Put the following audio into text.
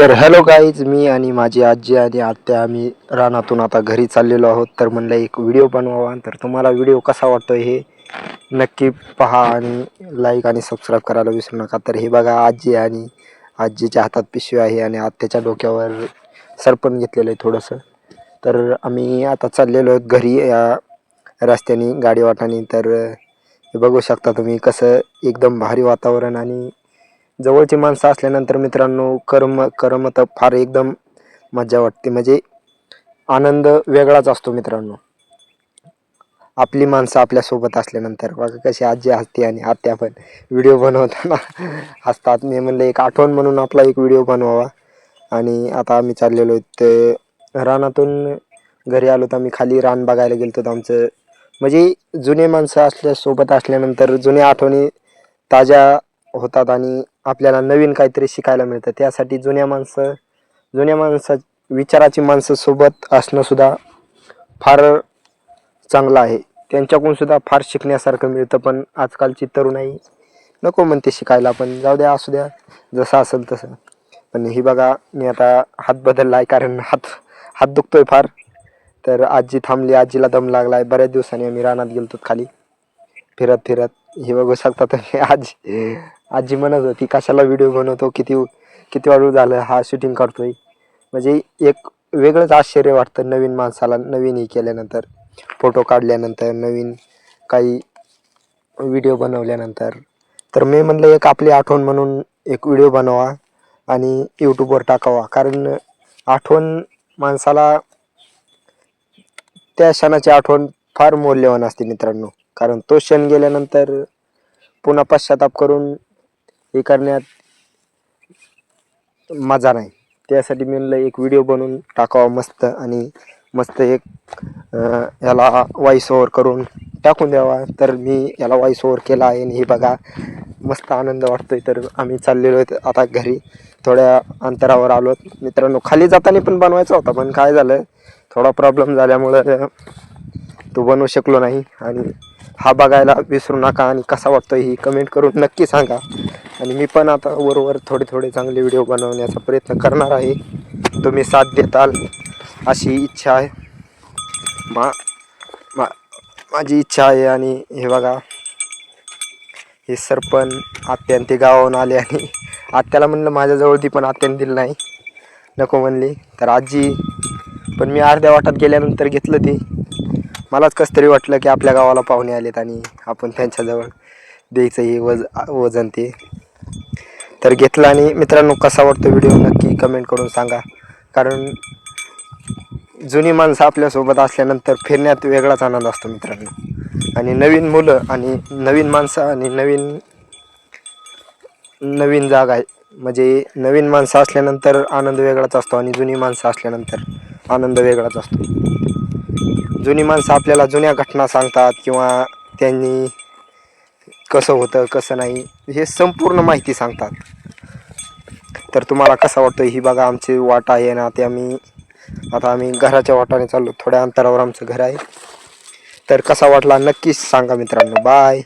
तर hello guys मी आणि माझी आजी आणि आत्या आम्ही रानातून आता घरी चाललेलो आहोत. तर म्हणलं एक व्हिडिओ बनवावा तर तुम्हाला व्हिडिओ कसा वाटतो हे नक्की पहा आणि लाईक आणि सबस्क्राईब करायला विसरू नका. तर हे बघा आजी आणि आजीच्या हातात पिशवी आहे आणि आत्याच्या डोक्यावर सरपण घेतलेलं आहे थोडंसं. तर आम्ही आता चाललेलो आहोत घरी या रस्त्याने गाडी वाटाने. तर हे बघू शकता तुम्ही कसं एकदम भारी वातावरण आणि जवळची माणसं असल्यानंतर मित्रांनो करम करमत फार एकदम मजा वाटते. म्हणजे आनंद वेगळाच असतो मित्रांनो. आपली माणसं आपल्यासोबत असल्यानंतर. बघा कशी आजी हसते आणि आत्या पण व्हिडिओ बनवताना हसतात. मी म्हणलं एक आठवण म्हणून आपला एक व्हिडिओ बनवावा. आणि आता आम्ही चाललेलो आहेत ते रानातून घरी आलो तर आम्ही खाली रान बघायला गेलो तर आमचं म्हणजे जुने माणसं असल्यासोबत असल्यानंतर जुन्या आठवणी ताज्या होतात आणि आपल्याला नवीन काहीतरी शिकायला मिळतं. त्यासाठी जुन्या माणसं जुन्या माणसा विचाराची माणसं सोबत असणंसुद्धा फार चांगलं आहे. त्यांच्याकडून सुद्धा फार शिकण्यासारखं मिळतं पण आजकालची तरुणाई नको म्हणते शिकायला पण जाऊ द्या असू द्या जसं असेल तसं. पण ही बघा मी आता हात बदलला आहे कारण हात हात दुखतोय फार. तर आजी थांबली आजीला दम लागला आहे बऱ्याच दिवसांनी आम्ही रानात गेलतो खाली. फिरत फिरत हे बघू शकता तुम्ही आजी. आजी म्हणत होती कशाला व्हिडिओ बनवतो? किती किती वाढू झालं? हा शूटिंग करतोय. म्हणजे एक वेगळंच आश्चर्य वाटतं नवीन माणसाला नवीन हे केल्यानंतर. फोटो काढल्यानंतर नवीन काही व्हिडिओ बनवल्यानंतर. तर मी म्हणलं एक आपली आठवण म्हणून एक व्हिडिओ बनवा आणि यूट्यूबवर टाकावा. कारण आठवण माणसाला त्या क्षणाची आठवण फार मौल्यवान असते मित्रांनो. कारण तो क्षण गेल्यानंतर पुन्हा पश्चाताप करून हे करण्यात मजा नाही. त्यासाठी मी म्हणलं एक व्हिडिओ बनवून टाकावा मस्त आणि मस्त एक याला वॉइस ओव्हर करून टाकून द्यावा. तर मी याला वॉइस ओव्हर केला आहे आणि हे बघा मस्त आनंद वाटतोय. तर आम्ही चाललेलो आहेत आता घरी. थोड्या अंतरावर आलो. मित्रांनो खाली जाताना पण बनवायचा होता पण काय झालं थोडा प्रॉब्लेम झाल्यामुळं तो बनवू शकलो नाही. आणि हा बघायला विसरू नका आणि कसा वाटतो ही कमेंट करून नक्की सांगा. आणि मी पण आता वरवर थोडे थोडे चांगले व्हिडिओ बनवण्याचा प्रयत्न करणार आहे. तुम्ही साथ देताल अशी इच्छा आहे. मा मा माझी इच्छा आहे आणि हे बघा. हे सरपण आत्यान ते गावाहून आले आणि आत्याला म्हणलं माझ्याजवळ ती पण आत्याने दिलं नाही. नको म्हणली. तर आजी पण मी अर्ध्या वाटात गेल्यानंतर घेतलं ते. मलाच कसं तरी वाटलं की आपल्या गावाला पाहुणे आलेत आणि आपण त्यांच्याजवळ द्यायचं हे वज वजन ते. तर घेतलं आणि मित्रांनो कसा वाटतो व्हिडिओ नक्की कमेंट करून सांगा. कारण जुनी माणसं आपल्यासोबत असल्यानंतर फिरण्यात वेगळाच आनंद असतो मित्रांनो. आणि नवीन मुलं आणि नवीन माणसं आणि नवीन नवीन जागा आहे. म्हणजे नवीन माणसं असल्यानंतर आनंद वेगळाच असतो आणि जुनी माणसं असल्यानंतर. आनंद वेगळाच असतो. जुनी माणसं आपल्याला जुन्या घटना सांगतात किंवा त्यांनी कसं होतं कसं नाही हे संपूर्ण माहिती सांगतात. तर तुम्हाला कसं वाटतं ही बघा आमची वाट आहे ना ते आम्ही आता आम्ही घराच्या वाटाने चाललो. थोड्या अंतरावर आमचं घर आहे. तर कसा वाटला नक्कीच सांगा मित्रांनो. बाय